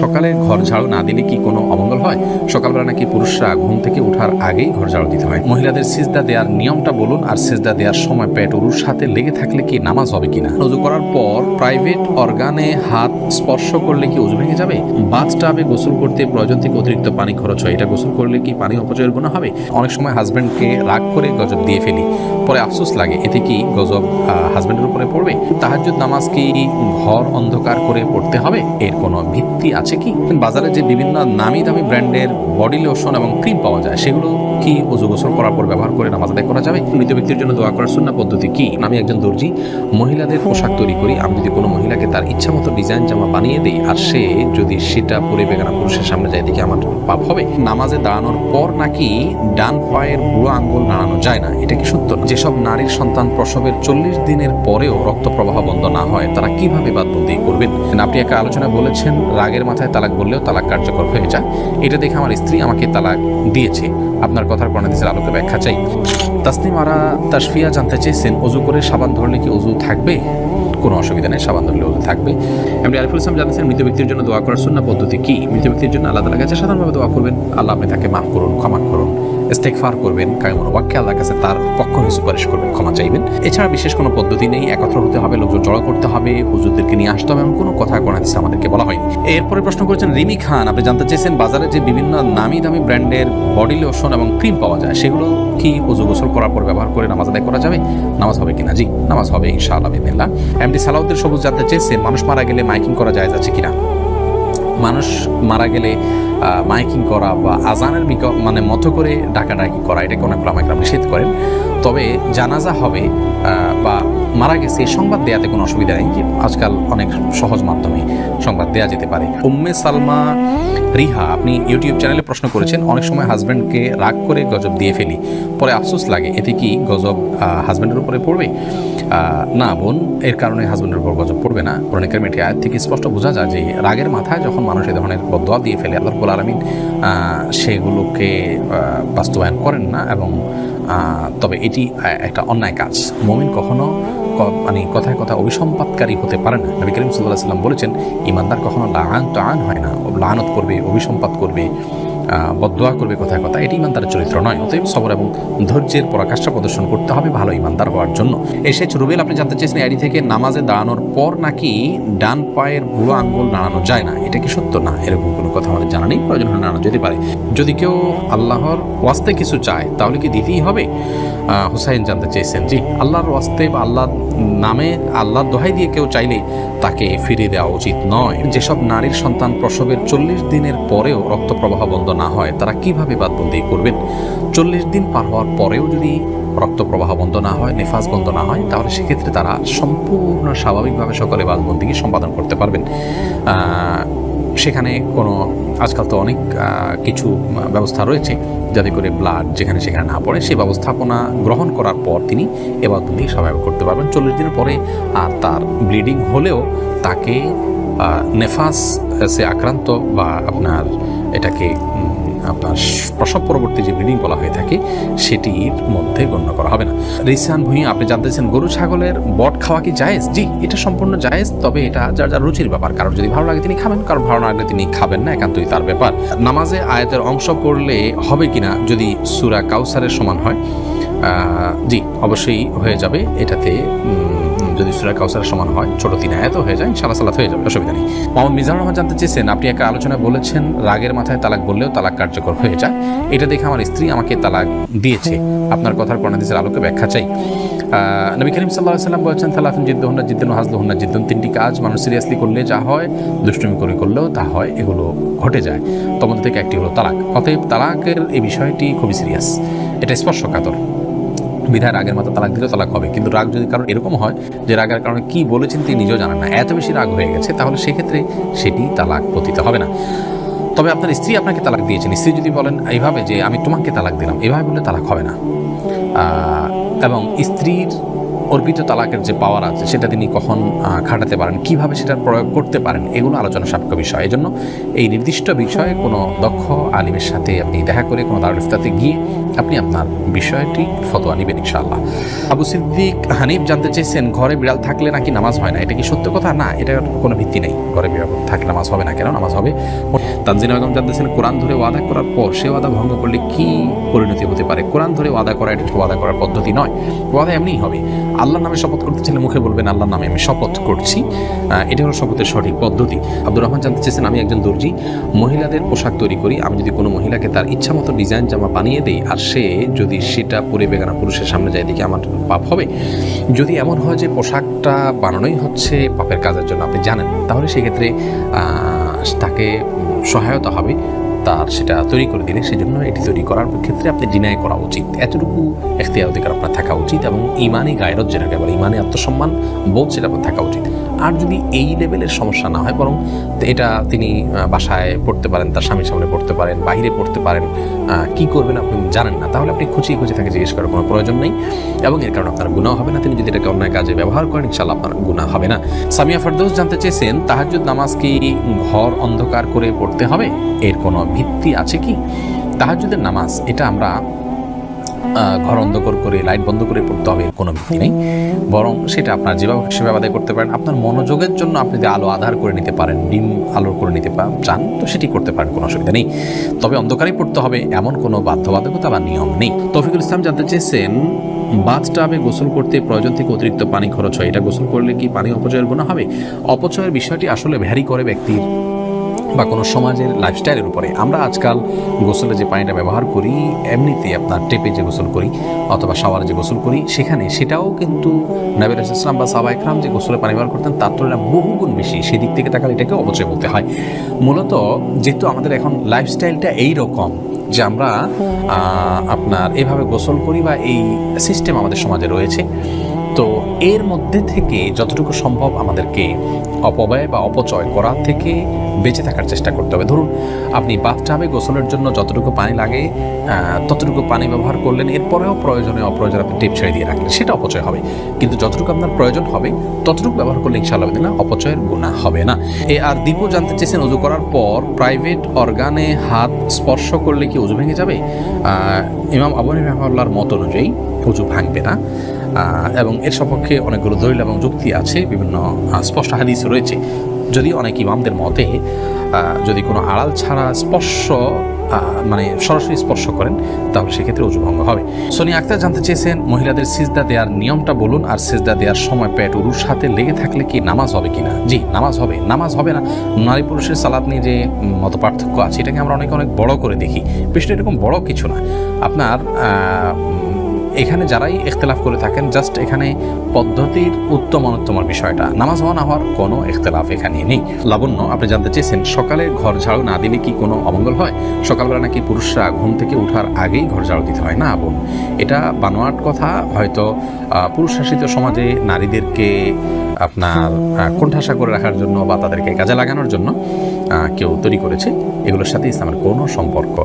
সকালে ঘর ঝাড়ু না দিলে কি কোনো অমঙ্গল হয়? সকালবেলা নাকি পুরুষরা ঘুম থেকে ওঠার আগেই ঘর ঝাড়ু দিতে হয়। মহিলাদের সিজদা দেওয়ার নিয়মটা বলুন আর সিজদা দেওয়ার সময় পেট উরুর সাথে লেগে থাকলে কি নামাজ হবে কিনা? উজু করার পর প্রাইভেট অর্গানে হাত স্পর্শ করলে কি উজু ভেঙে যাবে? বাথটাবে গোসল করতে প্রয়োজন থেকে অতিরিক্ত পানি খরচ হয়। এটা গোসল করলে কি পানি অপচয়ের গুণা হবে? অনেক সময় হাজব্যান্ডকে রাগ করে গজব দিয়ে ফেলি। পরে আফসোস লাগে। এতে কি গজব হাজব্যান্ডের উপরে পড়বে? তাহাজ্জুদ নামাজ কি ঘর অন্ধকার করে পড়তে হবে? এর কোনো ভিত্তি আছে কি? বাজারে যে বিভিন্ন নামি দামি ব্র্যান্ডের বডি লোশন এবং ক্রিম পাওয়া যায়, সেগুলো কি অজু গোসল করার পর ব্যবহার করে নামাজ আদায় করা যাবে? মৃত ব্যক্তির জন্য দোয়া করার সুন্না পদ্ধতি কি? আমি একজন দর্জি, মহিলাদের পোশাক তৈরি করি। আমি যদি কোনো মহিলাকে তার ইচ্ছা মতো ডিজাইন জামা বানিয়ে দিই, আর সে যদি সেটা পরে বেগানা পুরুষের সামনে যায় দেখি আমার পাপ হবে? নামাজে দাঁড়ানোর পর নাকি ডান পায়ের বুড়ো আঙ্গুল নাড়ানো যায় না? এটা কি সত্য? যেসব নারীর সন্তান প্রসবের চল্লিশ দিনের পরেও রক্ত প্রবাহ বন্ধ না হয়, তারা কীভাবে বাদবন্দি করবেন? আপনি একটা আলোচনা বলেছেন, রাগের মাথায় তালাক বললেও তালাক কার্যকর হয়ে যায়। এটা দেখে আমার স্ত্রী আমাকে তালাক দিয়েছে। আপনার কথার প্রণাদিসের আলোকে ব্যাখ্যা চাই। তাসনিম আরা তাসফিয়া জানতে চেয়েছেন অজু করে সাবান ধরলে কি অজু থাকবে? কোনো অসুবিধা নেই, সাবান ধরলে অজু থাকবে। এমনি আরিফুল ইসলাম জানতেছেন মৃত ব্যক্তির জন্য দোয়া করার শূন্য পদ্ধতি কি? মৃত ব্যক্তির জন্য আল্লাহ তালা কাছে সাধারণভাবে দোয়া করবেন। আল্লাহ আপনি তাকে মাফ করুন, ক্ষমা করুন। ইস্তেকফার করবেন কায়মন বাক্যে আল্লাহর কাছে তার পক্ষ হয়ে সুপারিশ করবেন, ক্ষমা চাইবেন। এছাড়া বিশেষ কোনো পদ্ধতি নেই, একত্র হতে হবে, লোকজন জড়ো করতে হবে, হুজুরদেরকে নিয়ে আসতে হবে, এমন কোনো কথা কোনো দিচ্ছে আমাদেরকে বলা হয়নি। এরপরে প্রশ্ন করেছেন, রিমি খান, আপনি জানতে চেয়েছেন বাজারে যে বিভিন্ন নামি দামি ব্র্যান্ডের বডি লোশন এবং ক্রিম পাওয়া যায়, সেগুলো কি অজু গোসল করার পর ব্যবহার করে নামাজ আদায় করা যাবে? নামাজ হবে কিনা জি, নামাজ হবে ইনশাআল্লাহ বিদিল্লাহ এমডি সালাউদ্দিন সবুজ জানতে চেয়েছেন, মানুষ মারা গেলে মাইকিং করা যায় আছে কিনা? মানুষ মারা গেলে মাইকিং করা বা আজানের মানে মতো করে ডাকাডাকি করা এটাকে অনেক আমরা নিষেধ করেন। তবে জানাজা হবে বা মারা গেছে সংবাদ দেওয়াতে কোনো অসুবিধা নেই। আজকাল অনেক সহজ মাধ্যমে সংবাদ দেওয়া যেতে পারে। উম্মে সালমা রিহা, আপনি ইউটিউব চ্যানেলে প্রশ্ন করেছেন, অনেক সময় হাজব্যান্ডকে রাগ করে গজব দিয়ে ফেলি। পরে আফসোস লাগে, এতে কি গজব হাজব্যান্ডের উপরে পড়বে? না বোন, এর কারণে হাজব্যান্ডের উপর গজব পড়বে না। কোরআনিকের মেটে আয়াত থেকে স্পষ্ট বোঝা যায় যে, রাগের মাথায় যখন মানুষ এই ধরনের বদোয়া দিয়ে ফেলে। আল্লাহ রব্বুল আলমিন সেগুলোকে বাস্তবায়ন করেন না এবং তবে এটি একটা অন্যায় কাজ। মমিন কখনো মানে কথায় কথা অভিসম্পাদকারী হতে পারে না। নবী করিম সাল্লাহ সাল্লাম বলেছেন, ইমানদার কখনো তো আন হয় না। লানত করবে, অভিসম্পাত করবে। আহ, বদদোয়া করবে কথায় কথা। এটি ইমানদারের চরিত্র নয় অতএব সবর এবং ধৈর্যের পরাকাষ্ঠা প্রদর্শন করতে হবে ভালো ইমানদার হওয়ার জন্য। এসে রুবেল আপনি জানতে চেয়েছেন এডি থেকে নামাজে দাঁড়ানোর পর নাকি ডান পায়ের বুড়ো আঙ্গুল নাড়ানো যায় না? এটা কি সত্য? না এরকম কোনো কথা আমাদের জানা নেই প্রয়োজন নাড়ানো যেতে পারে। যদি কেউ আল্লাহর ওয়াস্তে কিছু চায় তাহলে কি দিতেই হবে? হুসাইন জানতে চেয়েছেন। জি, আল্লাহর ওয়াস্তে বা আল্লাহর নামে আল্লাহর দোহাই দিয়ে কেউ চাইলে তাকে ফিরিয়ে দেওয়া উচিত নয়। যেসব নারীর সন্তান প্রসবের চল্লিশ দিনের পরেও রক্ত প্রবাহ বন্ধ না হয়, তারা কীভাবে বাদবন্দি করবেন? চল্লিশ দিন পার হওয়ার পরেও যদি রক্ত প্রবাহ বন্ধ না হয় নেফাজ বন্ধ না হয়, তাহলে সেক্ষেত্রে তারা সম্পূর্ণ স্বাভাবিকভাবে সকলে বাদবন্দিকে সম্পাদন করতে পারবেন। সেখানে কোনো, আজকাল তো অনেক কিছু ব্যবস্থা রয়েছে যাতে করে ব্লাড যেখানে সেখানে না পড়ে সেই ব্যবস্থাপনা গ্রহণ করার পর তিনি এবার তুমি স্বাভাবিক করতে পারবেন। চল্লিশ দিনের পরে আর তার ব্লিডিং হলেও তাকে নেফাস সে আক্রান্ত বা আপনার এটাকে আপনার প্রসব পরবর্তী যে ব্লিডিং বলা হয়ে থাকে, সেটির মধ্যে গণ্য করা হবে না। রিসান ভুঁই আপনি জানতেছেন গরু ছাগলের বট খাওয়া কি জায়েজ? জি, এটা সম্পূর্ণ জায়েজ, তবে এটা যার যার রুচির ব্যাপার। কারণ যদি ভালো লাগে তিনি খাবেন কারণ ভালো না লাগলে তিনি খাবেন না, একান্তই তার ব্যাপার। নামাজে আয়াতের অংশ পড়লে হবে কিনা যদি সুরা কাউসারের সমান হয় জি, অবশ্যই হয়ে যাবে। এটাতে যদি সুরা কাউসারের সমান হয়, ছোট তিন আয়াত হয়ে যায় সালা সালাত হয়ে যাবে, অসুবিধা নেই। মোহাম্মদ মিজানুর রহমান জানতে চেয়েছেন, আপনি একটা আলোচনায় বলেছেন, রাগের মাথায় তালাক বললেও তালাক কার্যকর হয়ে যায়। এটা দেখে আমার স্ত্রী আমাকে তালাক দিয়েছে। আপনার কথার প্রণাদিসের আলোকে ব্যাখ্যা চাই। নবী করিম সাল্লাহ সাল্লাম বলেছেন তালাতুন জিদ্দুহন্না জিদ্দুন হাজদুহন্না জিদ্দুন। তিনটি কাজ মানুষ সিরিয়াসলি করলে যা হয়, দুষ্টুমি করে করলেও তা হয়, এগুলো ঘটে যায়। তোমাদের থেকে একটি হলো তালাক। অতএব তালাকের এই বিষয়টি খুবই সিরিয়াস। এটা স্পর্শকাতর। বিধায় রাগের মতো তালাক দিলেও তালাক হবে। কিন্তু রাগ যদি কারণ এরকম হয় যে রাগের কারণে কি বলেছেন তিনি নিজেও জানেন না। এত বেশি রাগ হয়ে গেছে, তাহলে সেক্ষেত্রে সেটি তালাক পতিত হবে না। তবে আপনার স্ত্রী আপনাকে তালাক দিয়েছেন। স্ত্রী যদি বলেন এইভাবে যে, আমি তোমাকে তালাক দিলাম এভাবে বললে তালাক হবে না। এবং স্ত্রীর অর্পিত তালাকের যে পাওয়ার আছে, সেটা তিনি কখন খাটাতে পারেন, কীভাবে সেটার প্রয়োগ করতে পারেন, এগুলো আলোচনা সাপেক্ষ বিষয়। এই জন্য এই নির্দিষ্ট বিষয়ে কোনো দক্ষ আলিমের সাথে আপনি দেখা করে, কোনো দারুল ইফতাতে গিয়ে আপনি আপনার বিষয়টি ফতোয়া নেবেন ইনশাআল্লাহ। আবু সিদ্দিক হানিফ জানতে চেয়েছেন, ঘরে বিড়াল থাকলে নাকি নামাজ হয় না? এটা কি সত্য কথা? না এটা কোনো ভিত্তি নেই। ঘরে বিড়াল থাকলে নামাজ হবে না কেন? নামাজ হবে। তানজিন বেগম জানতেছেন, কোরআন ধরে ওয়াদা করার পর সে ওয়াদা ভঙ্গ করলে কি পরিণতি হতে পারে? কোরআন ধরে ওয়াদা করা, এটা ওয়াদা করার পদ্ধতি নয়? ওয়াদা এমনিই হবে। আল্লাহর নামে শপথ করতে চাইলে মুখে বলবেন, আল্লাহর নামে আমি শপথ করছি। এটা হলো শপথের সঠিক পদ্ধতি। আব্দুর রহমান জানতে চেয়েছেন, আমি একজন দর্জি, মহিলাদের পোশাক তৈরি করি। আমি যদি কোনো মহিলাকে তার ইচ্ছা মতো ডিজাইন জামা বানিয়ে দেই আর সে যদি সেটা পরে বেগানা পুরুষের সামনে যায় দেখি আমার পাপ হবে? যদি এমন হয় যে পোশাকটা বানানোই হচ্ছে পাপের কাজের জন্য, আপনি জানেন, তাহলে সেক্ষেত্রে তাকে সহায়তা হবে। তার সেটা তৈরি করে দিলে সেজন্য এটি তৈরি করার ক্ষেত্রে আপনি ডিনাই করা উচিত। এতটুকু এখতিয়ার অধিকার আপনার থাকা উচিত এবং ইমানই গায়রত যেটাকে বলে ইমানে আত্মসম্মান বোধ সেটা আপনার থাকা উচিত। আর যদি এই লেভেলের সমস্যা না হয়, বরং এটা তিনি বাসায় পড়তে পারেন, তার স্বামীর সামনে পড়তে পারেন বাইরে পড়তে পারেন কি করবেন আপনি জানেন না, তাহলে আপনি খুঁচিয়ে খুঁজে তাকে জিজ্ঞেস করার কোনো প্রয়োজন নেই। এবং এর কারণে আপনার গুণাও হবে না। তিনি যদি এটাকে অন্যায় কাজে ব্যবহার করেন ইনশাল্লাহ আপনার গুণা হবে না। সামিয়া ফেরদৌস, জানতে চেয়েছেন, তাহাজ্জুদ নামাজ কি ঘর অন্ধকার করে পড়তে হবে? এর কোনো ভিত্তি আছে কি? তাহাজ্জুদের নামাজ, এটা আমরা ঘর অন্ধকার করে, লাইট বন্ধ করে পড়তে হবে কোনো ভিত্তি নেই। বরং সেটা আপনার যেভাবে সেভাবে আদায় করতে পারেন। আপনার মনোযোগের জন্য আপনি যদি আলো আধার করে নিতে পারেন, ডিম আলোর করে নিতে চান, তো সেটি করতে পারেন, কোনো অসুবিধা নেই। তবে অন্ধকারেই পড়তে হবে, এমন কোনো বাধ্যবাধকতা বা নিয়ম নেই। তফিকুল ইসলাম জানতে চেয়েছেন বাথ টাবে গোসল করতে প্রয়োজন থেকে অতিরিক্ত পানি খরচ হয়। এটা গোসল করলে কি পানি অপচয়ের গুণ হবে? অপচয়ের বিষয়টি আসলে ভ্যারি করে ব্যক্তির। বা কোনো সমাজের লাইফস্টাইলের উপরে। আমরা আজকাল গোসলে যে পানিটা ব্যবহার করি এমনিতে আপনার টেপে যে গোসল করি অথবা শাওয়ারে যে গোসল করি, সেখানে সেটাও কিন্তু নবীর ইসলাম বা সাবা ইকরাম যে গোসলে পানি ব্যবহার করতেন, তার তুলনায় বহুগুণ বেশি। সেদিক থেকে তাকালে এটাকে অবচয় বলতে হয়। মূলত যেহেতু আমাদের এখন লাইফস্টাইলটা এই রকম যে আমরা আপনার এভাবে গোসল করি বা এই সিস্টেম আমাদের সমাজে রয়েছে তো এর মধ্যে থেকে যতটুকু সম্ভব আমাদেরকে অপব্যয় বা অপচয় করা থেকে বেঁচে থাকার চেষ্টা করতে হবে। ধরুন, আপনি বাথটাবে গোসলের জন্য যতটুকু পানি লাগে ততটুকু পানি ব্যবহার করলেন, এরপরেও প্রয়োজনে অপ্রয়োজনে আপনি টেপ ছেড়ে দিয়ে রাখলেন, সেটা অপচয় হবে। কিন্তু যতটুকু আপনার প্রয়োজন হবে, ততটুকু ব্যবহার করলে ইনশাআল্লাহ না, অপচয়ের গুণা হবে না। এ, আর দীপও জানতে চেয়েছেন উজু করার পর প্রাইভেট অর্গানে হাত স্পর্শ করলে কি উজু ভেঙে যাবে? ইমাম আবু রহমাল্লার মত অনুযায়ী উজু ভাঙবে না। এবং এর সপক্ষে অনেকগুলো দলিল এবং যুক্তি আছে, বিভিন্ন স্পষ্ট হাদিস রয়েছে। যদি অনেক ইমামদের মতে যদি কোনো আড়াল ছাড়া স্পর্শ মানে সরাসরি স্পর্শ করেন, তাহলে সেক্ষেত্রে উজু ভঙ্গ হবে। সোনি আক্তার জানতে চেয়েছেন, মহিলাদের সিজদা দেওয়ার নিয়মটা বলুন, আর সিজদা দেওয়ার সময় পেট উরুর সাথে লেগে থাকলে কি নামাজ হবে কিনা? জি, নামাজ হবে নামাজ হবে না। নারী পুরুষের সালাত নিয়ে যে মত পার্থক্য আছে, এটাকে আমরা অনেক অনেক বড় করে দেখি। বিষয়টা এরকম বড় কিছু না। আপনার এখানে যারাই ইখতলাফ করে থাকেন জাস্ট এখানে পদ্ধতির উত্তম অনুত্তমের বিষয়টা। নামাজ হওয়া না হওয়ার কোনো ইখতলাফ এখানে নেই। লাবণ্য, আপনি জানতে চেয়েছেন, সকালে ঘর ঝাড়ু না দিলে কি কোনো অমঙ্গল হয়? সকালবেলা নাকি পুরুষরা ঘুম থেকে ওঠার আগেই ঘর ঝাড়ু দিতে হয়? না, বোন। এটা বানোয়াট কথা, হয়তো পুরুষ শাসিত সমাজে নারীদেরকে আপনার কোণঠাসা করে রাখার জন্য বা তাদেরকে কাজে লাগানোর জন্য কেউ তৈরি করেছে। এগুলোর সাথে ইসলামের কোনো সম্পর্ক